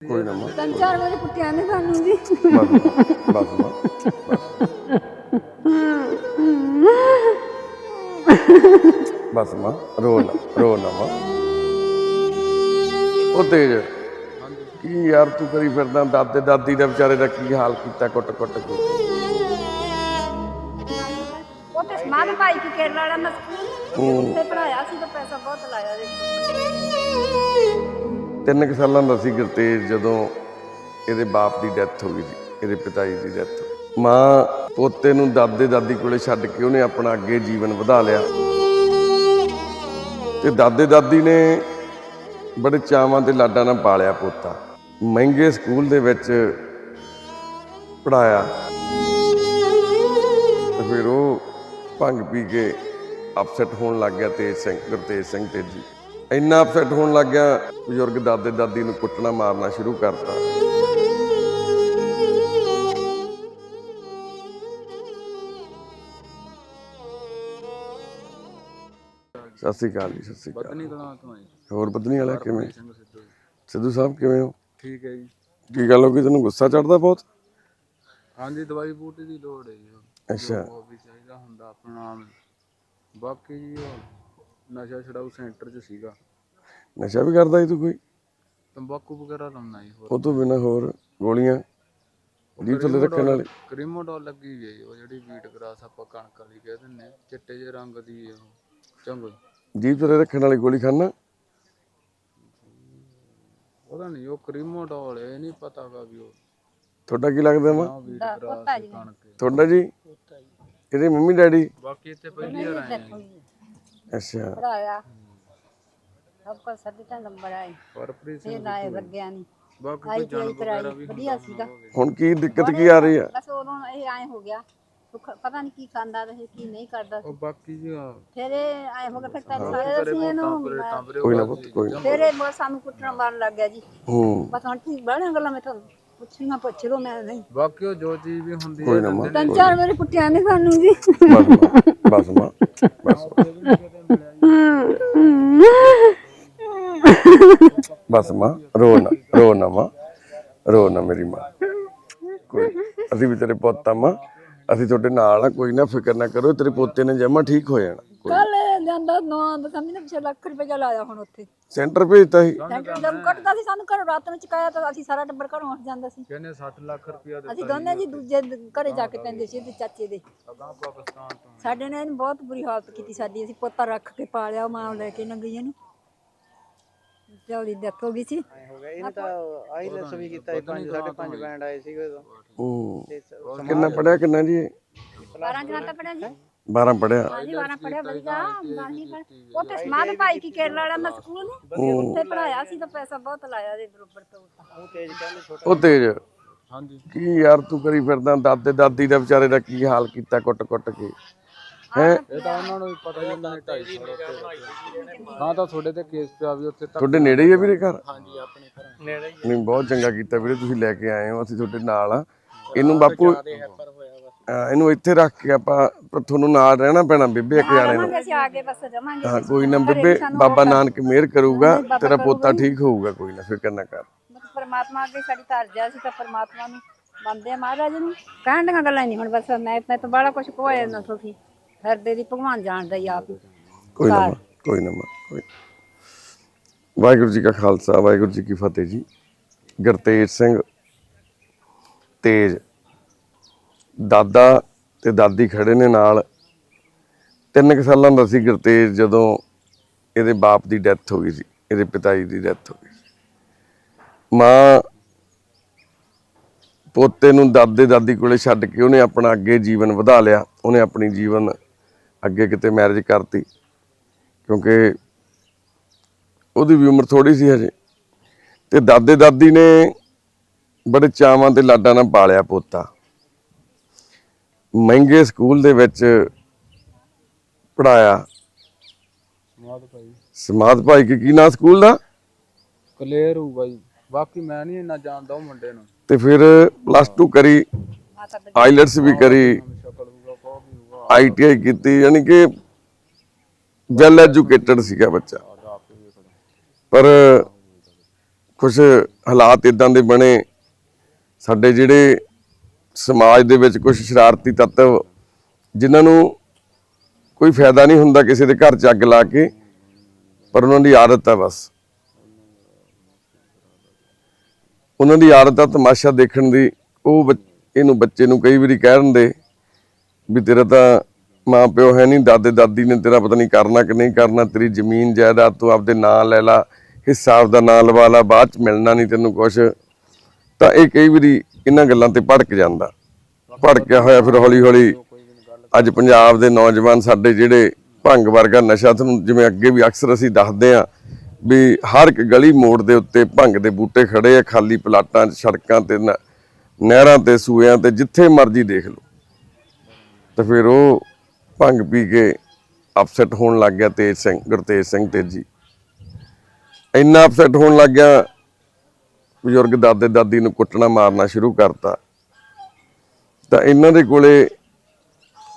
ਕੋਈ ਨਾ ਮਾਂ। ਤਿੰਨ ਚਾਰ ਵਾਰੀ ਕੁੱਟਿਆ ਨੇ ਸਾਨੂੰ ਜੀ। ਬਸ ਬਸ ਮਾਂ। ਬਸ ਬਸ ਮਾਂ ਰੋ ਨਾ ਰੋ ਨਾ ਮਾਂ। ਉਹ ਤੇਜ ਕੀ ਯਾਰ ਤੂੰ ਕਰੀ ਫਿਰਦਾ? ਦਾਦੇ ਦਾਦੀ ਦਾ ਵਿਚਾਰੇ ਦਾ ਕੀ ਹਾਲ ਕੀਤਾ? ਕੁੱਟ ਕੁੱਟ ਕੇ। ਉਹ ਤੇ ਸਮਾਨ ਭਾਈ ਕੀ ਕੇਰਲਾ ਵਾਲਾ ਮੈਂ ਸਕੂਲ ਉੱਥੇ ਪੜਾਇਆ ਸੀ ਤਾਂ ਪੈਸਾ ਬਹੁਤ ਲਾਇਆ ਦੇ ਤਿੰਨ ਕੁ ਸਾਲਾਂ ਦਾ ਸੀ ਗੁਰਤੇਜ ਜਦੋਂ ਇਹਦੇ ਬਾਪ ਦੀ ਡੈਥ ਹੋ ਗਈ ਸੀ, ਇਹਦੇ ਪਿਤਾ ਜੀ ਦੀ ਡੈਥ ਮਾਂ ਪੋਤੇ ਨੂੰ ਦਾਦੇ ਦਾਦੀ ਕੋਲੇ ਛੱਡ ਕੇ ਉਹਨੇ ਆਪਣਾ ਅੱਗੇ ਜੀਵਨ ਵਧਾ ਲਿਆ। ਤੇ ਦਾਦੇ ਦਾਦੀ ਨੇ ਬੜੇ ਚਾਵਾਂ ਤੇ ਲਾਡਾਂ ਨਾਲ ਪਾਲਿਆ ਪੋਤਾ। ਮਹਿੰਗੇ ਸਕੂਲ ਦੇ ਵਿੱਚ ਪੜਾਇਆ ਤੇ ਫਿਰ ਉਹ ਭੰਗ ਪੀ ਕੇ ਅਪਸੈਟ ਹੋਣ ਲੱਗ ਗਿਆ ਤੇਜ ਸਿੰਘ, ਗੁਰਤੇਜ ਸਿੰਘ ਤੇਜੀ ਇੰਨਾ ਅਪਸੈਟ ਹੋਣ ਲੱਗ ਗਿਆ ਬਜ਼ੁਰਗ ਦਾਦੇ ਦਾਦੀ ਨੂੰ ਕੁੱਟਣਾ ਮਾਰਨਾ ਸ਼ੁਰੂ ਕਰਤਾ। ਸਤਿ ਸ਼੍ਰੀ ਅਕਾਲ ਜੀ ਸਤਿ ਸ਼੍ਰੀ ਅਕਾਲ। ਪਤਨੀ ਕਲਾਂ ਤੋਂ ਆਏ ਹੋਰ ਪਤਨੀ ਵਾਲਾ ਕਿਵੇਂ? ਸਿੱਧੂ। ਸਾਹਿਬ ਕਿਵੇਂ ਹੋ? ਠੀਕ ਹੈ ਜੀ। ਕੀ ਗੱਲ ਹੋ ਗਈ? ਤੈਨੂੰ ਗੁੱਸਾ ਚੜਦਾ ਬਹੁਤ? ਹਾਂਜੀ ਦਵਾਈ ਬੂਟੀ ਦੀ ਲੋੜ ਹੈ ਜੀ। ਅੱਛਾ। ਉਹ ਵੀ ਚਾਹੀਦਾ ਹੁੰਦਾ ਆਪਣਾ ਬਾਕੀ ਜੀ ਉਹ ਨਸ਼ਾ ਛਡਾਊ ਸੈਂਟਰ 'ਚ ਸੀਗਾ। ਨਸ਼ਾ ਵੀ ਕਰਦਾ ਸੀ ਤੂੰ ਕੋਈ? ਤੰਬਾਕੂ ਵਗੈਰਾ ਲਾਉਣਾ ਜੀ ਹੋਰ। ਉਹ ਤੋਂ ਬਿਨਾ ਹੋਰ ਗੋਲੀਆਂ ਜੀਭ ਥੱਲੇ ਰੱਖਣ ਵਾਲੇ। ਕ੍ਰੀਮੋਡੋਲ ਲੱਗੀ ਹੋਈ ਹੈ ਜੀ ਉਹ ਜਿਹੜੀ ਵੀਟ ਗਰਾਸ ਆਪਾਂ ਕਣਕ ਵਾਲੀ ਕਹਿ ਦਿੰਦੇ ਹਾਂ, ਚਿੱਟੇ ਜਿਹੇ ਰੰਗ ਦੀ ਹੈ ਉਹ ਚੰਗੋ। ਜੀਭ ਥੱਲੇ ਰੱਖਣ ਵਾਲੀ ਗੋਲੀ ਖਾਣਾ ਉਹਦਾ ਨਹੀਂ ਉਹ ਕ੍ਰੀਮੋਡੋਲ ਇਹ ਨਹੀਂ ਪਤਾਗਾ ਵੀ ਉਹ ਤੁਹਾਡਾ ਕੀ ਲੱਗਦਾ ਮਾਂ ਨਾ ਵੀਟ ਗਰਾਸ ਕਣਕ। ਹੈ। ਤੁਹਾਡਾ ਜੀ? ਇਹਦੇ ਮੰਮੀ ਡੈਡੀ? ਬਾਕੀ ਇੱਥੇ ਪਹਿਲੀ ਵਾਰ ਆਏ ਹਾਂ ਜੀ। ਅੱਛਾ। ਪੜਾਇਆ ਸਭ ਕੋ ਸਾਡੇ ਤਾਂ ਨੰਬਰ ਆਏ। ਹਰਪ੍ਰੀਤ ਇਹ ਸਿੰਘ ਲਾਏ ਵਰਗਿਆ ਨਹੀਂ ਬਾਕੀ ਆਈ ਕੋਈ ਟੀ ਜਾਣ ਆਈ ਵਗੈਰਾ ਕਰਾਈ। ਵੀ ਵਧੀਆ ਸੀਗਾ। ਹੁਣ ਕੀ ਦਿੱਕਤ ਕੀ ਆ ਰਹੀ ਆ? ਬਸ ਉਦੋਂ ਇਹ ਆਏ ਹੋ ਗਿਆ। ਸੁੱਖ- ਪਤਾ ਨਹੀਂ ਕੀ ਖਾਂਦਾ ਰਹੇ ਕੀ ਨਹੀਂ ਕਰਦਾ ਸੀ। ਉਹ ਬਾਕੀ ਜੀ ਆ ਫਿਰ ਇਹ ਆਏ ਹੋ ਗਿਆ ਫਿਰ ਤਾਂ ਸਾਰੇ ਅਸੀਂ ਇਹਨੂੰ ਟਾਂਬਰੇ ਕੋਈ ਨਾ ਪੁੱਤ ਕੋਈ ਨਾ ਫਿਰ ਇਹ ਬਹੁਤ ਸਾਨੂੰ ਕੁੱਟਣ ਮਾਰਨ ਲੱਗ ਗਿਆ ਜੀ। ਹੂੰ। ਬਸ ਹੁਣ ਬੜੀਆਂ ਗੱਲਾਂ ਮੈਂ ਤੁਹਾਨੂੰ ਪੁੱਛੀਆਂ ਪੁੱਛ ਲਓ ਮੈਂ ਨਹੀਂ। ਬਾਕੀ ਉਹ ਜੋ ਚੀਜ਼ ਵੀ ਹੁੰਦੀ ਕੋਈ ਨਾ ਮਾਂ ਤਿੰਨ ਚਾਰ ਵਾਰੀ ਕੁੱਟਿਆ ਨੇ ਸਾਨੂੰ ਜੀ। ਬਸ ਮਾਂ ਬਸ ਮਾਂ ਬਸ ਮਾਂ। ਬਸ ਮਾਂ, ਰੋ ਨਾ ਰੋ ਨਾ ਮਾਂ, ਰੋ ਨਾ ਮੇਰੀ ਮਾਂ। ਕੋਈ ਅਸੀਂ ਵੀ ਤੇਰੇ ਪੁੱਤ ਆ ਮਾਂ। ਅਸੀਂ ਤੁਹਾਡੇ ਨਾਲ ਆ, ਕੋਈ ਨਾ, ਫਿਕਰ ਨਾ ਕਰੋ, ਤੇਰੇ ਪੋਤੇ ਨੇ ਜਮਾ ਠੀਕ ਹੋ ਜਾਣਾ। ਕੋਈ ਲਿਆਂਦਾ ਨੌਂ ਦਸੰਮੀ ਨੇ ਪਿਛੇ ਲੱਖ ਰੁਪਏ ਲਾਇਆ ਹੁਣ ਉੱਥੇ। ਸੈਂਟਰ ਭੇਜਤਾ ਸੀ। ਸੈਂਟਰ ਜਦ ਕੱਟਦਾ ਸੀ ਸਾਨੂੰ ਘਰੋਂ ਰਾਤ ਨੂੰ ਚੁਕਾਇਆ ਤਾਂ ਅਸੀਂ ਸਾਰਾ ਟੱਬਰ ਘਰੋਂ ਉੱਠ ਜਾਂਦਾ ਸੀ। ਕਹਿੰਦੇ 60 ਲੱਖ ਰੁਪਇਆ ਅਸੀਂ ਦੋਨੇ ਜੀ ਦੂਜੇ ਘਰੇ ਜਾ ਕੇ ਪੈਂਦੇ ਸੀ ਇਹਦੇ ਚਾਚੇ ਦੇ। ਅਗਾਂ ਪਾਕਿਸਤਾਨ ਤੋਂ। ਸਾਡੇ ਨੇ ਇਹਨੂੰ ਬਹੁਤ ਬੁਰੀ ਹਾਲਤ ਕੀਤੀ ਸਾਡੀ ਅਸੀਂ ਪੋਤਾ ਰੱਖ ਕੇ ਪਾਲਿਆ ਉਹ ਮਾਂ ਲੈ ਕੇ ਨੰਗੀ ਇਹਨੂੰ ਚੌਲੀ ਡੈਥ ਹੋ ਗਈ ਸੀ। ਹੋ ਗਿਆ ਇਹਨੇ ਤਾਂ ਆਈਲੈਟਸ ਵੀ ਕੀਤਾ ਸੀ ਪੰਜ ਸਾਢੇ ਪੰਜ ਬੈਂਡ ਆਏ ਸੀਗੇ ਉਦੋਂ। ਹੂੰ ਤੇ ਸ- ਕਿੰਨਾ ਪੜਿਆ ਕਿੰਨਾ ਜੀ? 12 ਜਮਾਤਾਂ ਪੜਿਆ ਜੀ? 12 ਪੜਿਆ ਹਾਂਜੀ 12 ਪੜਿਆ ਵਧੀਆ ਬਾਨੀ ਪਰ ਉਹ ਤੇ ਸਮਾਨ ਭਾਈ ਕੀ ਕੇਰਲਾ ਵਾਲਾ ਮੈਂ ਸਕੂਲ ਉੱਥੇ ਪੜਾਇਆ ਸੀ ਤਾਂ ਪੈਸਾ ਬਹੁਤ ਲਾਇਆ ਦੇ ਬਰੋਬਰ ਤੋਂ ਉਹ ਤੇਜ ਕਹਿੰਦੇ ਛੋਟਾ ਉਹ ਤੇਜ। ਹਾਂਜੀ। ਕੀ ਯਾਰ ਤੂੰ ਕਰੀ ਫਿਰਦਾ ਦਾਦੇ ਦਾਦੀ ਦਾ ਵਿਚਾਰੇ ਦਾ ਕੀ ਹਾਲ ਕੀਤਾ ਕੁੱਟ ਕੁੱਟ ਕੇ? ਹੈ? ਇਹ ਤਾਂ ਉਹਨਾਂ ਨੂੰ ਵੀ ਪਤਾ ਹੀ ਨੇ 250 ਰੁਪਏ ਹਾਂ ਤਾਂ ਤੁਹਾਡੇ ਤੇ ਕੇਸ ਪਿਆ ਵੀ ਉੱਥੇ ਤੱਕ ਤੁਹਾਡੇ ਨੇੜੇ ਹੀ ਆ ਵੀਰੇ ਘਰ? ਹਾਂਜੀ ਆਪਣੇ ਘਰ। ਨੇੜੇ ਨਹੀਂ ਬਹੁਤ ਚੰਗਾ ਕੀਤਾ ਵੀਰੇ ਤੁਸੀਂ ਲੈ ਕੇ ਆਏ ਹੋ ਅਸੀਂ ਤੁਹਾਡੇ ਨਾਲ ਆ। ਇਹਨੂੰ ਬਾਪੂ ਇਹਨੂੰ ਇੱਥੇ ਰੱਖ ਕੇ ਆਪਾਂ ਪਰ ਤੁਹਾਨੂੰ ਨਾਲ ਰਹਿਣਾ ਪੈਣਾ ਬੀਬੇ ਇੱਕ ਜਾਣੇ ਨੂੰ। ਅਸੀਂ ਆ ਕੇ ਬਸ ਰਵਾਂਗੇ। ਹਾਂ ਕੋਈ ਨਾ ਬੀਬੇ ਬਾਬਾ ਨਾਨਕ ਮਿਹਰ ਕਰੂਗਾ ਤੇਰਾ ਪੋਤਾ ਠੀਕ ਹੋਊਗਾ ਕੋਈ ਨਾ ਫਿਕਰ ਨਾ ਕਰ। ਪਰਮਾਤਮਾ ਅੱਗੇ ਸਾਡੀ ਧਰਜਾ ਸੀ ਤਾਂ ਪਰਮਾਤਮਾ ਨੂੰ ਮੰਨਦੇ ਆ ਮਹਾਰਾਜ ਨੂੰ। ਕਹਿਣ ਦੀਆਂ ਗੱਲਾਂ ਨਹੀਂ ਹੁਣ ਬਸ ਮੈਂ ਮੈਂ ਤਾਂ ਬੜਾ ਕੁਝ ਕੋਇਆ ਨਾ ਸੋਫੀ ਹਰਦੇ ਦੀ ਭਗਵਾਨ ਜਾਣਦਾ ਹੀ ਆਪ। ਕੋਈ ਨਾ ਕੋਈ ਨਾ ਕੋਈ। ਵਾਹਿਗੁਰੂ ਜੀ ਕਾ ਖਾਲਸਾ ਵਾਹਿਗੁਰੂ ਜੀ ਕੀ ਫਤਿਹ ਜੀ। ਗੁਰਤੇਜ ਸਿੰਘ ਤੇਜ। ਦਾਦਾ ਤੇ ਦਾਦੀ ਖੜੇ ਨੇ ਨਾਲ। ਤਿੰਨ ਕੁ ਸਾਲਾਂ ਦਾ ਸੀ ਗੁਰਤੇਜ ਜਦੋਂ ਇਹਦੇ ਬਾਪ ਦੀ ਡੈਥ ਹੋ ਗਈ ਸੀ, ਇਹਦੇ ਪਿਤਾ ਜੀ ਦੀ ਡੈਥ ਹੋ ਗਈ ਸੀ। ਮਾਂ ਪੋਤੇ ਨੂੰ ਦਾਦੇ ਦਾਦੀ ਕੋਲੇ ਛੱਡ ਕੇ ਉਹਨੇ ਆਪਣਾ ਅੱਗੇ ਜੀਵਨ ਵਧਾ ਲਿਆ, ਉਹਨੇ ਆਪਣੀ ਜੀਵਨ ਅੱਗੇ ਕਿਤੇ ਮੈਰਿਜ ਕਰਤੀ, ਕਿਉਂਕਿ ਉਹਦੀ ਵੀ ਉਮਰ ਥੋੜੀ ਸੀ ਹਜੇ। ਤੇ ਦਾਦੇ ਦਾਦੀ ਨੇ ਬੜੇ ਚਾਵਾਂ ਤੇ ਲਾਡਾਂ ਨਾਲ ਪਾਲਿਆ ਪੋਤਾ। ਮਹਿੰਗੇ ਸਕੂਲ ਦੇ ਵਿੱਚ ਪੜਾਇਆ ਸਮਾਦ ਭਾਈ। ਸਮਾਦ ਭਾਈ ਕੇ ਕੀ ਨਾਂ ਸਕੂਲ ਦਾ? ਕਲੀਅਰ ਹੋਊਗਾ ਜੀ ਬਾਕੀ ਮੈਂ ਨਹੀਂ ਇੰਨਾ ਜਾਣਦਾ ਉਹ ਮੁੰਡੇ ਨੂੰ। ਤੇ ਫਿਰ ਪਲੱਸ 2 ਕਰੀ ਆਈਲੈਟਸ ਵੀ ਕਰੀ ਆਈਟੀਆਈ ਕੀਤੀ ਯਾਨੀ ਕਿ ਵੈਲ ਐਜੂਕੇਟਡ ਸੀਗਾ ਬੱਚਾ। ਹੀ ਪਰ ਕੁਝ ਹਾਲਾਤ ਇਦਾਂ ਦੇ ਬਣੇ ਸਾਡੇ ਜਿਹੜੇ ਸਮਾਜ ਦੇ ਵਿੱਚ ਕੁਝ ਸ਼ਰਾਰਤੀ ਤੱਤਵ ਜਿਨ੍ਹਾਂ ਨੂੰ ਕੋਈ ਫਾਇਦਾ ਨਹੀਂ ਹੁੰਦਾ ਕਿਸੇ ਦੇ ਘਰ 'ਚ ਅੱਗ ਲਾ ਕੇ, ਪਰ ਉਹਨਾਂ ਦੀ ਆਦਤ ਹੈ ਬਸ। ਉਹਨਾਂ ਦੀ ਆਦਤ ਆ ਤਮਾਸ਼ਾ ਦੇਖਣ ਦੀ। ਉਹ ਬੱਚ- ਇਹਨੂੰ ਬੱਚੇ ਨੂੰ ਕਈ ਵਾਰੀ ਕਹਿ ਦਿੰਦੇ ਵੀ ਤੇਰਾ ਤਾਂ ਮਾਂ ਪਿਓ ਹੈ ਨਹੀਂ ਦਾਦੇ ਦਾਦੀ ਨੇ ਤੇਰਾ ਪਤਾ ਨਹੀਂ ਕਰਨਾ ਕਿ ਨਹੀਂ ਕਰਨਾ, ਤੇਰੀ ਜ਼ਮੀਨ ਜਾਇਦਾਦ ਤੂੰ ਆਪਦੇ ਨਾਂ ਲੈ ਲਾ ਹਿੱਸਾ ਆਪਦਾ ਨਾਂ ਲਵਾ ਲਾ, ਬਾਅਦ ਚ ਮਿਲਣਾ ਨਹੀਂ ਤੈਨੂੰ ਕੁਛ। ਤਾਂ ਇਹ ਕਈ ਵਾਰੀ ਇਹਨਾਂ ਗੱਲਾਂ ਤੇ ਭੜਕ ਜਾਂਦਾ। ਭੜਕਿਆ ਹੋਇਆ ਫਿਰ ਹੌਲੀ ਹੌਲੀ ਅੱਜ ਪੰਜਾਬ ਦੇ ਨੌਜਵਾਨ ਸਾਡੇ ਜਿਹੜੇ ਭੰਗ ਵਰਗਾ ਨਸ਼ਾ ਤੁਹਾਨੂੰ ਜਿਵੇਂ ਅੱਗੇ ਵੀ ਅਕਸਰ ਅਸੀਂ ਦੱਸਦੇ ਆ ਵੀ ਹਰ ਇੱਕ ਗਲੀ ਮੋੜ ਦੇ ਉੱਤੇ ਭੰਗ ਦੇ ਬੂਟੇ ਖੜੇ ਆ, ਖਾਲੀ ਪਲਾਟਾਂ 'ਚ ਸੜਕਾਂ ਤੇ ਨ- ਨਹਿਰਾਂ ਤੇ ਸੂਇਆਂ ਤੇ ਜਿੱਥੇ ਮਰਜ਼ੀ ਦੇਖ ਲਓ। ਤਾਂ ਫਿਰ ਉਹ ਭੰਗ ਪੀ ਕੇ ਅਪਸੈਟ ਹੋਣ ਲੱਗ ਗਿਆ ਤੇਜ ਸਿੰਘ, ਗੁਰਤੇਜ ਸਿੰਘ ਤੇਜੀ। ਇੰਨਾ ਅਪਸੈਟ ਹੋਣ ਲੱਗ ਗਿਆ ਬਜ਼ੁਰਗ ਦਾਦੇ ਦਾਦੀ ਨੂੰ ਕੁੱਟਣਾ, ਮਾਰਨਾ ਸ਼ੁਰੂ ਕਰਤਾ। ਤਾਂ ਇਹਨਾਂ ਦੇ ਕੋਲੇ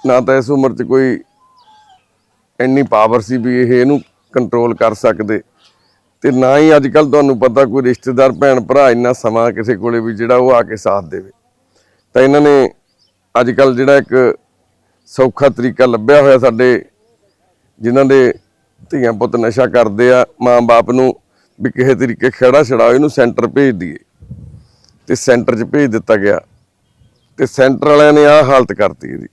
ਨਾ ਤਾਂ ਇਸ ਉਮਰ 'ਚ ਕੋਈ ਇੰਨੀ ਪਾਵਰ ਸੀ ਵੀ ਇਹ ਇਹਨੂੰ ਕੰਟਰੋਲ ਕਰ ਸਕਦੇ। ਤੇ ਨਾ ਹੀ ਅੱਜ ਕੱਲ ਤੁਹਾਨੂੰ ਪਤਾ ਕੋਈ ਰਿਸ਼ਤੇਦਾਰ ਭੈਣ ਭਰਾ ਇੰਨਾ ਸਮਾਂ ਕਿਸੇ ਕੋਲੇ ਵੀ ਜਿਹੜਾ ਉਹ ਆ ਕੇ ਸਾਥ ਦੇਵੇ। ਤਾਂ ਇਹਨਾਂ ਨੇ ਅੱਜ ਕੱਲ ਜਿਹੜਾ ਇੱਕ ਸੌਖਾ ਤਰੀਕਾ ਲੱਭਿਆ ਹੋਇਆ ਸਾਡੇ, ਜਿਨ੍ਹਾਂ ਦੇ ਧੀਆਂ ਪੁੱਤ ਨਸ਼ਾ ਕਰਦੇ ਆ, ਮਾਂ-ਬਾਪ ਨੂੰ ਵੀ ਕਿਸੇ ਤਰੀਕੇ ਖੜਾ ਛੜਾਓ ਇਹਨੂੰ ਸੈਂਟਰ ਭੇਜ ਦਈਏ। ਤੇ ਸੈਂਟਰ 'ਚ ਭੇਜ ਦਿੱਤਾ ਗਿਆ। ਤੇ ਸੈਂਟਰ ਵਾਲਿਆਂ ਨੇ ਆਹ ਹਾਲਤ ਕਰਤੀ ਇਹਦੀ।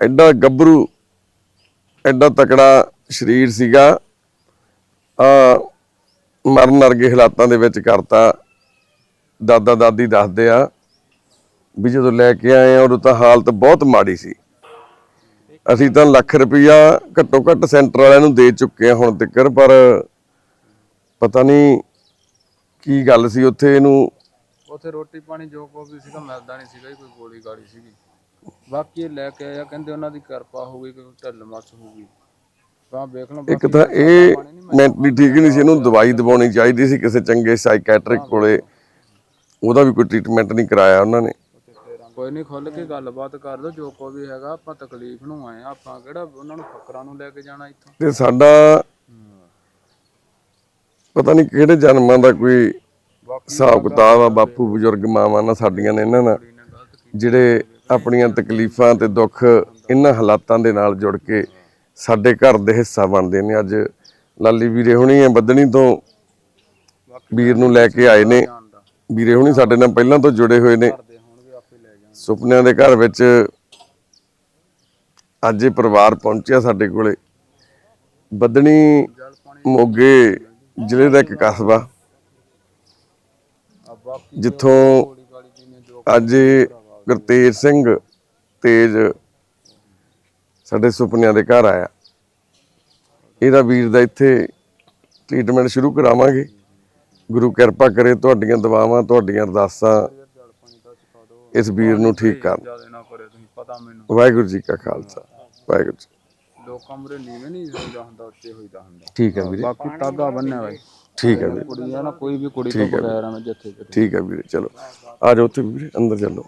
ਐਡਾ ਗੱਭਰੂ, ਐਡਾ ਤਕੜਾ ਸਰੀਰ ਸੀਗਾ। ਆ ਮਰਨ ਵਰਗੇ ਹਾਲਾਤਾਂ ਦੇ ਵਿੱਚ ਕਰਤਾ। ਦਾਦਾ, ਦਾਦੀ ਦੱਸਦੇ ਆ ਵੀ ਜਦੋਂ ਲੈ ਕੇ ਆਏ ਆ, ਉਦੋਂ ਤਾਂ ਹਾਲਤ ਬਹੁਤ ਮਾੜੀ ਸੀ। ਅਸੀਂ ਤਾਂ ਲੱਖ ਰੁਪਈਆ ਘੱਟੋ ਘੱਟ ਸੈਂਟਰ ਵਾਲਿਆਂ ਨੂੰ ਦੇ ਚੁੱਕੇ ਆ ਹੁਣ ਤੱਕ ਪਰ ਪਤਾ ਨਹੀਂ ਕੀ ਗੱਲ ਸੀ ਉੱਥੇ ਇਹਨੂੰ ਉੱਥੇ ਰੋਟੀ ਪਾਣੀ ਜੋ ਕੋ ਵੀ ਸੀਗਾ ਮਿਲਦਾ ਨਹੀਂ ਸੀਗਾ ਜੀ, ਕੋਈ ਗੋਲੀ ਗਾੜੀ ਸੀਗੀ। ਬਾਕੀ ਇਹ ਲੈ ਕੇ ਆਇਆ ਕਹਿੰਦੇ ਉਹਨਾਂ ਦੀ ਕਿਰਪਾ ਹੋ ਗਈ ਕੋਈ ਢਿੱਲ ਮੱਸ ਹੋ ਗਈ। ਤਾਂ ਵੇਖ ਲਓ ਇੱਕ ਤਾਂ ਇਹ ਮੈਂਟਲੀ ਠੀਕ ਨਹੀਂ ਸੀ ਇਹਨੂੰ ਦਵਾਈ ਦਵਾਉਣੀ ਚਾਹੀਦੀ ਸੀ ਕਿਸੇ ਚੰਗੇ ਸਾਈਕੈਟ੍ਰਿਕ ਕੋਲੇ। ਉਹਦਾ ਵੀ ਕੋਈ ਟ੍ਰੀਟਮੈਂਟ ਨਹੀਂ ਕਰਾਇਆ ਉਹਨਾਂ ਨੇ। ਕੋਈ ਨਹੀਂ ਖੁੱਲ ਕੇ ਗੱਲਬਾਤ ਕਰ ਲਓ ਜੋ ਕੋ ਵੀ ਹੈਗਾ ਆਪਾਂ ਤਕਲੀਫ ਨੂੰ ਆਏ ਆ ਆਪਾਂ ਕਿਹੜਾ ਉਹਨਾਂ ਨੂੰ ਫਕਰਾਂ ਨੂੰ ਲੈ ਕੇ ਜਾਣਾ ਇੱਥੋਂ? ਤੇ ਸਾਡਾ ਪਤਾ ਨਹੀਂ ਕਿਹੜੇ ਜਨਮਾਂ ਦਾ ਕੋਈ ਹਿਸਾਬ ਕਿਤਾਬ ਆ, ਬਾਪੂ ਬਜ਼ੁਰਗ ਮਾਵਾਂ ਨਾਲ ਸਾਡੀਆਂ ਨੇ ਇਹਨਾਂ ਨਾਲ, ਜਿਹੜੇ ਆਪਣੀਆਂ ਤਕਲੀਫਾਂ ਤੇ ਦੁੱਖ ਇਹਨਾਂ ਹਾਲਾਤਾਂ ਦੇ ਨਾਲ ਜੁੜ ਕੇ ਸਾਡੇ ਘਰ ਦੇ ਹਿੱਸਾ ਬਣਦੇ ਨੇ। ਅੱਜ ਲਾਲੀ ਵੀਰੇ ਹੁਣੀ ਆ ਬੱਦਣੀ ਤੋਂ ਵੀਰ ਨੂੰ ਲੈ ਕੇ ਆਏ ਨੇ। ਵੀਰੇ ਹੁਣੀ ਸਾਡੇ ਨਾਲ ਪਹਿਲਾਂ ਤੋਂ ਜੁੜੇ ਹੋਏ ਨੇ। ਸੁਪਨਿਆਂ ਦੇ ਘਰ ਵਿੱਚ ਅੱਜ ਇਹ ਪਰਿਵਾਰ ਪਹੁੰਚਿਆ ਸਾਡੇ ਕੋਲੇ। ਬੱਦਣੀ ਮੋਗੇ ਜ਼ਿਲ੍ਹੇ ਦਾ ਇੱਕ ਕਸਬਾ। ਜਿੱਥੋਂ ਅੱਜ ਗੁਰਤੇਜ ਸਿੰਘ ਤੇਜ ਸਾਡੇ ਸੁਪਨਿਆਂ ਦੇ ਘਰ ਆਇਆ। ਇਹਦਾ ਵੀਰ ਦਾ ਇੱਥੇ ਟ੍ਰੀਟਮੈਂਟ ਸ਼ੁਰੂ ਕਰਾਵਾਂਗੇ। ਗੁਰੂ ਕਿਰਪਾ ਕਰੇ ਤੁਹਾਡੀਆਂ ਦੁਆਵਾਂ ਤੁਹਾਡੀਆਂ ਅਰਦਾਸਾਂ ਇਸ ਵੀਰ ਨੂੰ ਠੀਕ ਕਰਨ। ਵਾਹਿਗੁਰੂ ਜੀ ਕਾ ਖਾਲਸਾ ਵਾਹਿਗੁਰੂ ਜੀ ਲੋਕਾਂ ਮੂਹਰੇ ਨੀਵੇਂ ਨਹੀਂ ਹੋਈਦਾ ਹੁੰਦਾ ਉੱਚੇ ਹੋਈਦਾ ਹੁੰਦਾ। ਠੀਕ ਹੈ ਵੀਰੇ। ਬਾਕੀ ਟਾਗਾ ਬੰਨਿਆ ਬਾਈ ਠੀਕ ਹੈ ਵੀਰੇ। ਕੁੜੀ ਆ ਨਾ ਕੋਈ ਵੀ ਕੁੜੀ ਤੋਂ ਬਗੈਰ ਆ ਮੈਂ ਜਿੱਥੇ ਠੀਕ ਹੈ ਵੀਰੇ ਚਲੋ। ਆ ਜਾਓ ਉੱਥੇ ਵੀਰੇ ਅੰਦਰ ਚੱਲੋ।